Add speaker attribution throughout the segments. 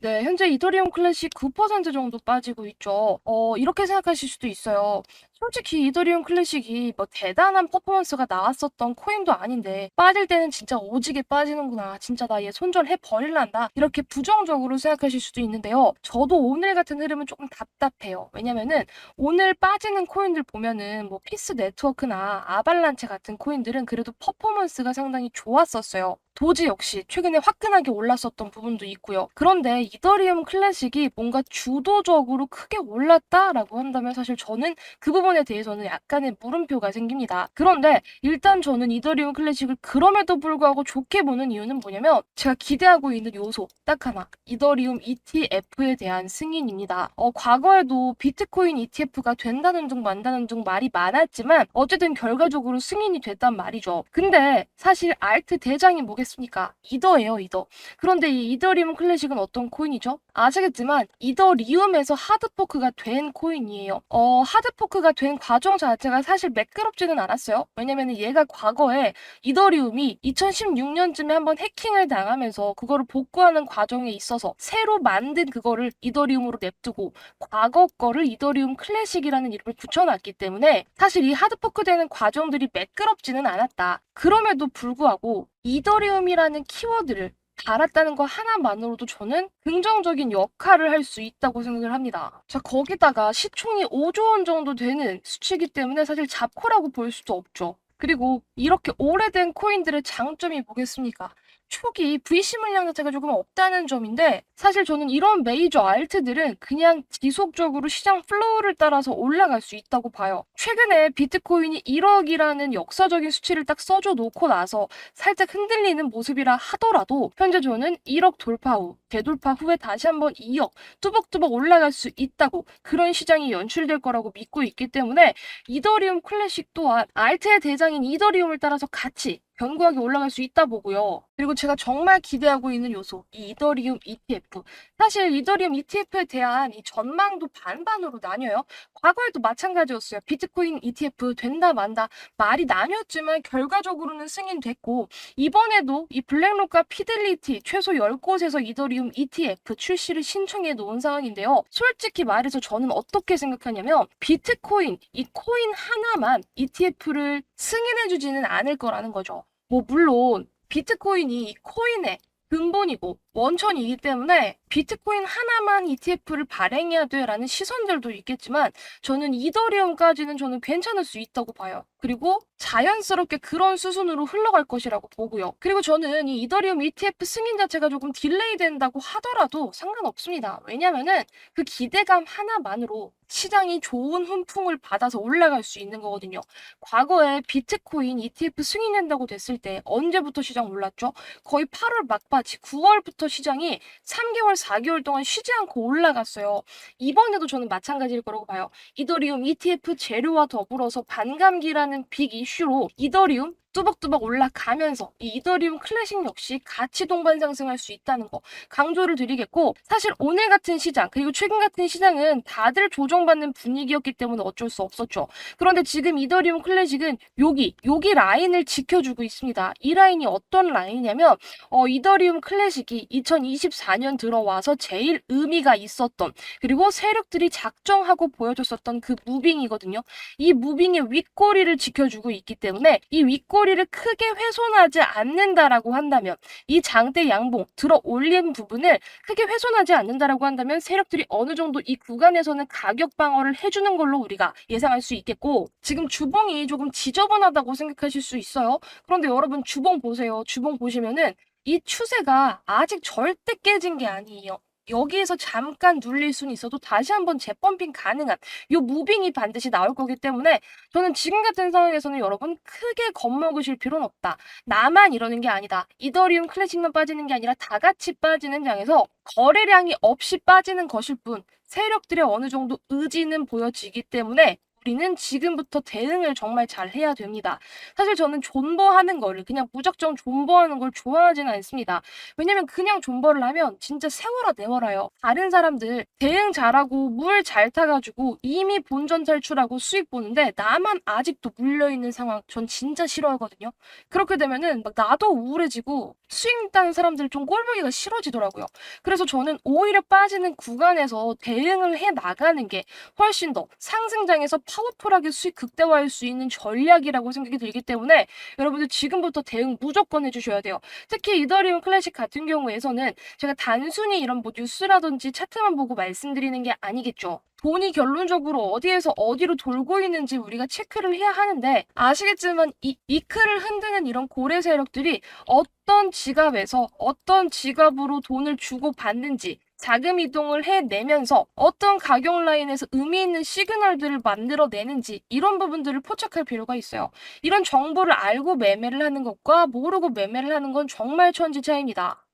Speaker 1: 네, 현재 이더리움 클래식 9% 정도 빠지고 있죠. 어, 이렇게 생각하실 수도 있어요. 솔직히 이더리움 클래식이 뭐 대단한 퍼포먼스가 나왔었던 코인도 아닌데 빠질 때는 진짜 오지게 빠지는구나. 진짜 나 얘 손절해 버릴란다. 이렇게 부정적으로 생각하실 수도 있는데요. 저도 오늘 같은 흐름은 조금 답답해요. 왜냐면은 오늘 빠지는 코인들 보면은 뭐 피스 네트워크나 아발란체 같은 코인들은 그래도 퍼포먼스가 상당히 좋았었어요. 도지 역시 최근에 화끈하게 올랐었던 부분도 있고요. 그런데 이더리움 클래식이 뭔가 주도적으로 크게 올랐다라고 한다면 사실 저는 그 부분 에 대해서는 약간의 물음표가 생깁니다. 그런데 일단 저는 이더리움 클래식을 그럼에도 불구하고 좋게 보는 이유는 뭐냐면 제가 기대하고 있는 요소 딱 하나 이더리움 ETF에 대한 승인입니다. 어, 과거에도 비트코인 ETF가 된다는 둥 만다는 둥 말이 많았지만 어쨌든 결과적으로 승인이 됐단 말이죠. 근데 사실 알트 대장이 뭐겠습니까? 이더예요, 이더. 그런데 이 이더리움 클래식은 어떤 코인이죠? 아시겠지만 이더리움에서 하드포크가 된 코인이에요. 어, 하드포크가 된 과정 자체가 사실 매끄럽지는 않았어요. 왜냐면 얘가 과거에 이더리움이 2016년쯤에 한번 해킹을 당하면서 그거를 복구하는 과정에 있어서 새로 만든 그거를 이더리움으로 냅두고 과거 거를 이더리움 클래식이라는 이름을 붙여놨기 때문에 사실 이 하드포크 되는 과정들이 매끄럽지는 않았다. 그럼에도 불구하고 이더리움이라는 키워드를 달았다는 거 하나만으로도 저는 긍정적인 역할을 할 수 있다고 생각을 합니다. 자, 거기다가 시총이 5조 원 정도 되는 수치이기 때문에 사실 잡코라고 볼 수도 없죠. 그리고 이렇게 오래된 코인들의 장점이 뭐겠습니까? 초기 VC 물량 자체가 조금 없다는 점인데 사실 저는 이런 메이저 알트들은 그냥 지속적으로 시장 플로우를 따라서 올라갈 수 있다고 봐요. 최근에 비트코인이 1억이라는 역사적인 수치를 딱 써줘 놓고 나서 살짝 흔들리는 모습이라 하더라도 현재 저는 1억 돌파 후 재돌파 후에 다시 한번 2억 뚜벅뚜벅 올라갈 수 있다고 그런 시장이 연출될 거라고 믿고 있기 때문에 이더리움 클래식 또한 알트의 대장인 이더리움을 따라서 같이 견고하게 올라갈 수 있다 보고요. 그리고 제가 정말 기대하고 있는 요소, 이 이더리움 ETF. 사실 이더리움 ETF에 대한 이 전망도 반반으로 나뉘어요. 과거에도 마찬가지였어요. 비트코인 ETF 된다 만다 말이 나뉘었지만 결과적으로는 승인됐고 이번에도 이 블랙록과 피델리티 최소 10곳에서 이더리움 ETF 출시를 신청해 놓은 상황인데요. 솔직히 말해서 저는 어떻게 생각하냐면 비트코인 이 코인 하나만 ETF를 승인해 주지는 않을 거라는 거죠. 뭐 물론 비트코인이 이 코인의 근본이고 원천이기 때문에 비트코인 하나만 ETF를 발행해야 돼라는 시선들도 있겠지만 저는 이더리움까지는 저는 괜찮을 수 있다고 봐요. 그리고 자연스럽게 그런 수순으로 흘러갈 것이라고 보고요. 그리고 저는 이 이더리움 ETF 승인 자체가 조금 딜레이 된다고 하더라도 상관없습니다. 왜냐면은 그 기대감 하나만으로 시장이 좋은 훈풍을 받아서 올라갈 수 있는 거거든요. 과거에 비트코인 ETF 승인된다고 됐을 때 언제부터 시장 올랐죠? 거의 8월 막바지 9월부터 시장이 3개월, 4개월 동안 쉬지 않고 올라갔어요. 이번에도 저는 마찬가지일 거라고 봐요. 이더리움 ETF 재료와 더불어서 반감기라는 빅 이슈로 이더리움 뚜벅뚜벅 올라가면서 이 이더리움 클래식 역시 같이 동반 상승할 수 있다는 거 강조를 드리겠고 사실 오늘 같은 시장 그리고 최근 같은 시장은 다들 조정받는 분위기였기 때문에 어쩔 수 없었죠. 그런데 지금 이더리움 클래식은 여기 여기 라인을 지켜주고 있습니다. 이 라인이 어떤 라인이냐면 어, 이더리움 클래식이 2024년 들어와서 제일 의미가 있었던 그리고 세력들이 작정하고 보여줬었던 그 무빙이거든요. 이 무빙의 윗꼬리를 지켜주고 있기 때문에 이 윗꼬리 를 크게 훼손하지 않는다라고 한다면 이 장대 양봉 들어 올린 부분을 크게 훼손하지 않는다라고 한다면 세력들이 어느 정도 이 구간에서는 가격 방어를 해주는 걸로 우리가 예상할 수 있겠고 지금 주봉이 조금 지저분하다고 생각하실 수 있어요. 그런데 여러분 주봉 보세요. 주봉 보시면은 이 추세가 아직 절대 깨진 게 아니에요. 여기에서 잠깐 눌릴 수는 있어도 다시 한번 재펌핑 가능한 요 무빙이 반드시 나올 거기 때문에 저는 지금 같은 상황에서는 여러분 크게 겁먹으실 필요는 없다. 나만 이러는 게 아니다. 이더리움 클래식만 빠지는 게 아니라 다 같이 빠지는 장에서 거래량이 없이 빠지는 것일 뿐 세력들의 어느 정도 의지는 보여지기 때문에 우리는 지금부터 대응을 정말 잘 해야 됩니다. 사실 저는 존버하는 거를 그냥 무작정 존버하는 걸 좋아하지는 않습니다. 왜냐면 그냥 존버를 하면 진짜 세워라 내워라요. 다른 사람들 대응 잘하고 물 잘 타가지고 이미 본전 탈출하고 수익 보는데 나만 아직도 물려있는 상황 전 진짜 싫어하거든요. 그렇게 되면은 막 나도 우울해지고 수익 따는 사람들 좀 꼴보기가 싫어지더라고요. 그래서 저는 오히려 빠지는 구간에서 대응을 해 나가는 게 훨씬 더 상승장에서 파워풀하게 수익 극대화할 수 있는 전략이라고 생각이 들기 때문에 여러분들 지금부터 대응 무조건 해주셔야 돼요. 특히 이더리움 클래식 같은 경우에서는 제가 단순히 이런 뭐 뉴스라든지 차트만 보고 말씀드리는 게 아니겠죠. 돈이 결론적으로 어디에서 어디로 돌고 있는지 우리가 체크를 해야 하는데 아시겠지만 이 이크를 흔드는 이런 고래 세력들이 어떤 지갑에서 어떤 지갑으로 돈을 주고 받는지 자금 이동을 해내면서 어떤 가격 라인에서 의미 있는 시그널들을 만들어내는지 이런 부분들을 포착할 필요가 있어요. 이런 정보를 알고 매매를 하는 것과 모르고 매매를 하는 건 정말 천지 차이입니다.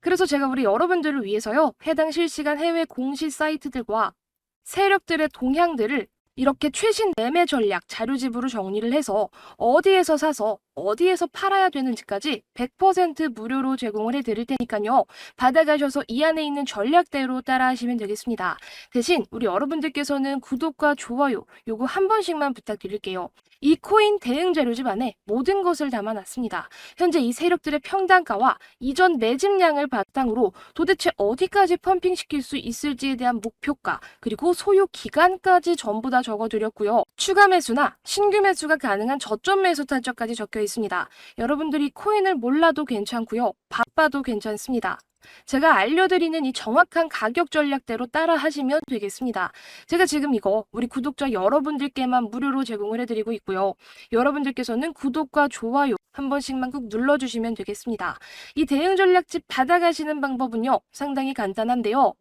Speaker 1: 그래서 제가 우리 여러분들을 위해서요, 해당 실시간 해외 공시 사이트들과 세력들의 동향들을 이렇게 최신 매매 전략 자료집으로 정리를 해서 어디에서 사서 어디에서 팔아야 되는지까지 100% 무료로 제공을 해드릴 테니까요. 받아가셔서 이 안에 있는 전략대로 따라하시면 되겠습니다. 대신 우리 여러분들께서는 구독과 좋아요 요거 한 번씩만 부탁드릴게요. 이 코인 대응 자료집 안에 모든 것을 담아놨습니다. 현재 이 세력들의 평단가와 이전 매집량을 바탕으로 도대체 어디까지 펌핑시킬 수 있을지에 대한 목표가 그리고 소요 기간까지 전부 다 적어드렸고요. 추가 매수나 신규 매수가 가능한 저점 매수 타점까지 적혀 있습니다. 여러분들이 코인을 몰라도 괜찮고요. 바빠도 괜찮습니다. 제가 알려드리는 이 정확한 가격 전략대로 따라 하시면 되겠습니다. 제가 지금 이거 우리 구독자 여러분들께만 무료로 제공을 해드리고 있고요. 여러분들께서는 구독과 좋아요 한 번씩만 꾹 눌러주시면 되겠습니다. 이 대응 전략집 받아가시는 방법은요. 상당히 간단한데요.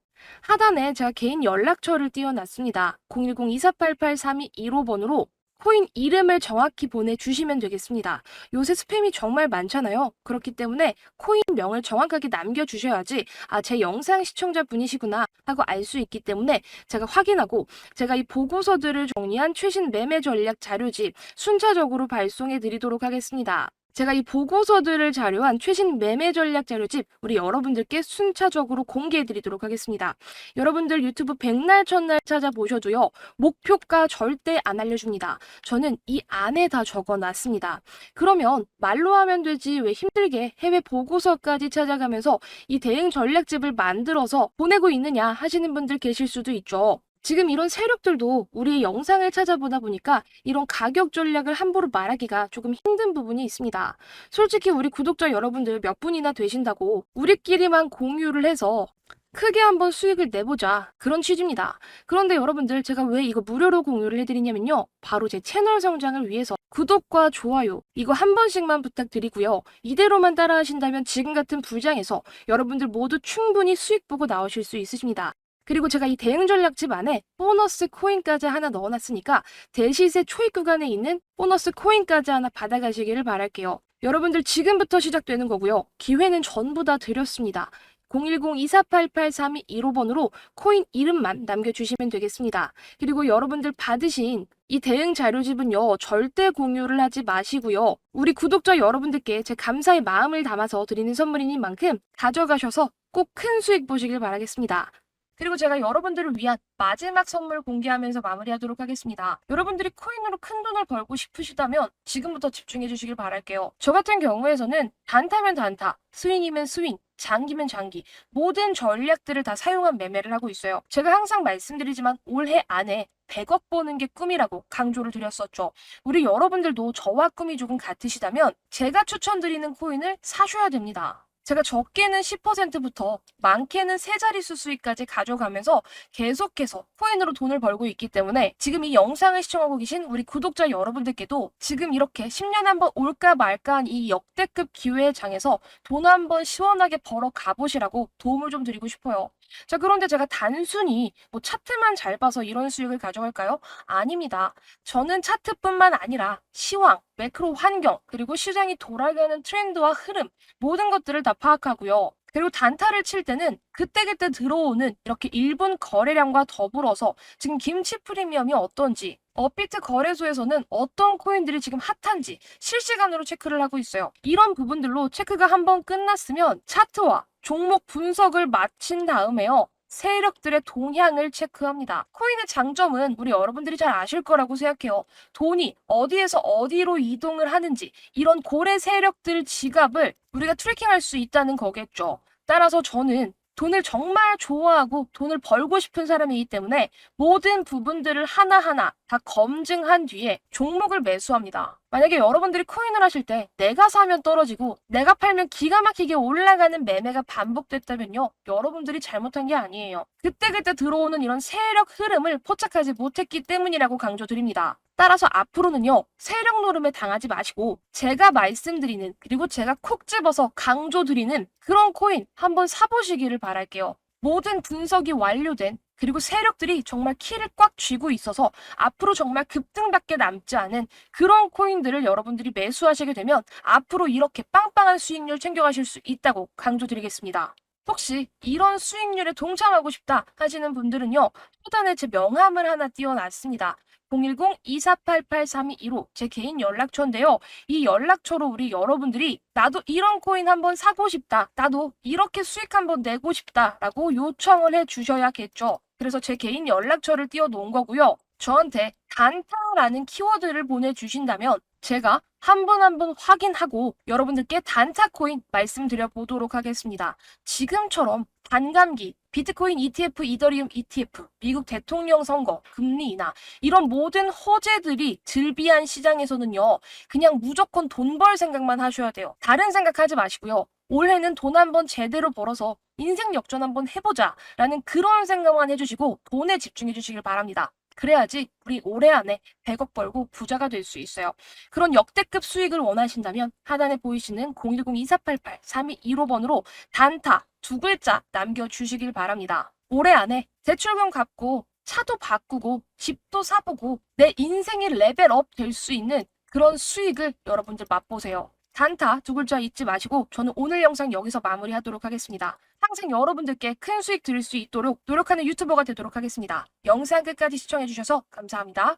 Speaker 1: 하단에 제가 개인 연락처를 띄워놨습니다. 010-2488-3215번으로 코인 이름을 정확히 보내주시면 되겠습니다. 요새 스팸이 정말 많잖아요. 그렇기 때문에 코인명을 정확하게 남겨주셔야지 아, 제 영상 시청자분이시구나 하고 알 수 있기 때문에 제가 확인하고 제가 이 보고서들을 정리한 최신 매매 전략 자료집 순차적으로 발송해 드리도록 하겠습니다. 제가 이 보고서들을 자료한 최신 매매 전략 자료집 우리 여러분들께 순차적으로 공개해 드리도록 하겠습니다. 여러분들 유튜브 백날 첫날 찾아보셔도요. 목표가 절대 안 알려줍니다. 저는 이 안에 다 적어 놨습니다. 그러면 말로 하면 되지 왜 힘들게 해외 보고서까지 찾아가면서 이 대응 전략집을 만들어서 보내고 있느냐 하시는 분들 계실 수도 있죠. 지금 이런 세력들도 우리의 영상을 찾아보다 보니까 이런 가격 전략을 함부로 말하기가 조금 힘든 부분이 있습니다. 솔직히 우리 구독자 여러분들 몇 분이나 되신다고 우리끼리만 공유를 해서 크게 한번 수익을 내보자 그런 취지입니다. 그런데 여러분들 제가 왜 이거 무료로 공유를 해드리냐면요. 바로 제 채널 성장을 위해서 구독과 좋아요 이거 한 번씩만 부탁드리고요. 이대로만 따라 하신다면 지금 같은 불장에서 여러분들 모두 충분히 수익 보고 나오실 수 있으십니다. 그리고 제가 이 대응 전략집 안에 보너스 코인까지 하나 넣어놨으니까 대시세 초입 구간에 있는 보너스 코인까지 하나 받아가시기를 바랄게요. 여러분들 지금부터 시작되는 거고요. 기회는 전부 다 드렸습니다. 010-2488-3215번으로 코인 이름만 남겨주시면 되겠습니다. 그리고 여러분들 받으신 이 대응 자료집은요, 절대 공유를 하지 마시고요. 우리 구독자 여러분들께 제 감사의 마음을 담아서 드리는 선물이니 만큼 가져가셔서 꼭 큰 수익 보시길 바라겠습니다. 그리고 제가 여러분들을 위한 마지막 선물 공개하면서 마무리하도록 하겠습니다. 여러분들이 코인으로 큰 돈을 벌고 싶으시다면 지금부터 집중해 주시길 바랄게요. 저 같은 경우에서는 단타면 단타, 스윙이면 스윙, 장기면 장기 모든 전략들을 다 사용한 매매를 하고 있어요. 제가 항상 말씀드리지만 올해 안에 100억 버는 게 꿈이라고 강조를 드렸었죠. 우리 여러분들도 저와 꿈이 조금 같으시다면 제가 추천드리는 코인을 사셔야 됩니다. 제가 적게는 10%부터 많게는 세 자릿수 수익까지 가져가면서 계속해서 코인으로 돈을 벌고 있기 때문에 지금 이 영상을 시청하고 계신 우리 구독자 여러분들께도 지금 이렇게 10년에 한번 올까 말까 한 이 역대급 기회의 장에서 돈 한번 시원하게 벌어 가보시라고 도움을 좀 드리고 싶어요. 자, 그런데 제가 단순히 뭐 차트만 잘 봐서 이런 수익을 가져갈까요? 아닙니다. 저는 차트뿐만 아니라 시황, 매크로 환경, 그리고 시장이 돌아가는 트렌드와 흐름, 모든 것들을 다 파악하고요. 그리고 단타를 칠 때는 그때그때 들어오는 이렇게 1분 거래량과 더불어서 지금 김치 프리미엄이 어떤지, 업비트 거래소에서는 어떤 코인들이 지금 핫한지 실시간으로 체크를 하고 있어요. 이런 부분들로 체크가 한번 끝났으면 차트와 종목 분석을 마친 다음에요. 세력들의 동향을 체크합니다. 코인의 장점은 우리 여러분들이 잘 아실 거라고 생각해요. 돈이 어디에서 어디로 이동을 하는지 이런 고래 세력들 지갑을 우리가 트래킹할 수 있다는 거겠죠. 따라서 저는 돈을 정말 좋아하고 돈을 벌고 싶은 사람이기 때문에 모든 부분들을 하나하나 다 검증한 뒤에 종목을 매수합니다. 만약에 여러분들이 코인을 하실 때 내가 사면 떨어지고 내가 팔면 기가 막히게 올라가는 매매가 반복됐다면요. 여러분들이 잘못한 게 아니에요. 그때그때 들어오는 이런 세력 흐름을 포착하지 못했기 때문이라고 강조드립니다. 따라서 앞으로는요, 세력 노름에 당하지 마시고, 제가 말씀드리는, 그리고 제가 콕 집어서 강조드리는 그런 코인 한번 사보시기를 바랄게요. 모든 분석이 완료된, 그리고 세력들이 정말 키를 꽉 쥐고 있어서 앞으로 정말 급등밖에 남지 않은 그런 코인들을 여러분들이 매수하시게 되면 앞으로 이렇게 빵빵한 수익률 챙겨가실 수 있다고 강조드리겠습니다. 혹시 이런 수익률에 동참하고 싶다 하시는 분들은요, 초단에 제 명함을 하나 띄워놨습니다. 010-2488-3215 제 개인 연락처인데요. 이 연락처로 우리 여러분들이 나도 이런 코인 한번 사고 싶다. 나도 이렇게 수익 한번 내고 싶다 라고 요청을 해 주셔야겠죠. 그래서 제 개인 연락처를 띄워 놓은 거고요. 저한테 단타라는 키워드를 보내주신다면 제가 한 분 한 분 확인하고 여러분들께 단타 코인 말씀드려 보도록 하겠습니다. 지금처럼 반감기, 비트코인 ETF, 이더리움 ETF, 미국 대통령 선거, 금리 인하 이런 모든 호재들이 즐비한 시장에서는요. 그냥 무조건 돈 벌 생각만 하셔야 돼요. 다른 생각하지 마시고요. 올해는 돈 한번 제대로 벌어서 인생 역전 한번 해보자 라는 그런 생각만 해주시고 돈에 집중해 주시길 바랍니다. 그래야지 우리 올해 안에 100억 벌고 부자가 될 수 있어요. 그런 역대급 수익을 원하신다면 하단에 보이시는 010-2488-3215번으로 단타 두 글자 남겨주시길 바랍니다. 올해 안에 대출금 갚고 차도 바꾸고 집도 사보고 내 인생이 레벨업 될 수 있는 그런 수익을 여러분들 맛보세요. 단타 두 글자 잊지 마시고 저는 오늘 영상 여기서 마무리하도록 하겠습니다. 항상 여러분들께 큰 수익 드릴 수 있도록 노력하는 유튜버가 되도록 하겠습니다. 영상 끝까지 시청해주셔서 감사합니다.